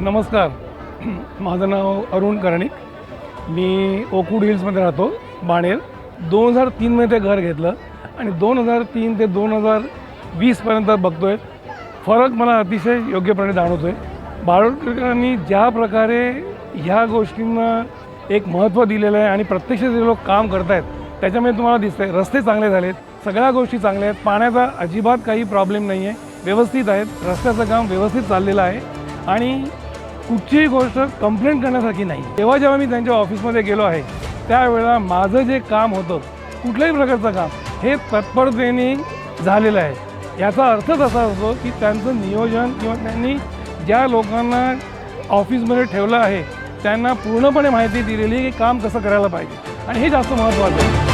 नमस्कार. माझं नाव अरुण कर्णिक. मी ओकूड हिल्समध्ये राहतो बाणेर. दोन हजार तीनमध्ये ते घर घेतलं आणि दोन हजार तीन ते दोन हजार वीसपर्यंत बघतो आहे फरक मला अतिशय योग्यपणे जाणवतो आहे बाळवटकरांनी ज्या प्रकारे ह्या गोष्टींना एक महत्त्व दिलेलं आहे आणि प्रत्यक्ष जे लोक काम करत आहेत त्याच्यामुळे तुम्हाला दिसतंय रस्ते चांगले झालेत सगळ्या गोष्टी चांगल्या आहेत पाण्याचा अजिबात काही प्रॉब्लेम नाही आहे व्यवस्थित आहेत रस्त्याचं काम व्यवस्थित चाललेलं आहे. आणि कुठचीही गोष्ट कंप्लेंट करण्यासारखी नाही. तेव्हा जेव्हा मी त्यांच्या ऑफिसमध्ये गेलो आहे त्यावेळेला माझं जे काम होतं कुठल्याही प्रकारचं काम हे तत्परतेने झालेलं आहे. याचा अर्थच असा असतो की त्यांचं नियोजन किंवा त्यांनी ज्या लोकांना ऑफिसमध्ये ठेवलं आहे त्यांना पूर्णपणे माहिती दिलेली की काम कसं करायला पाहिजे. आणि हे जास्त महत्त्वाचं आहे.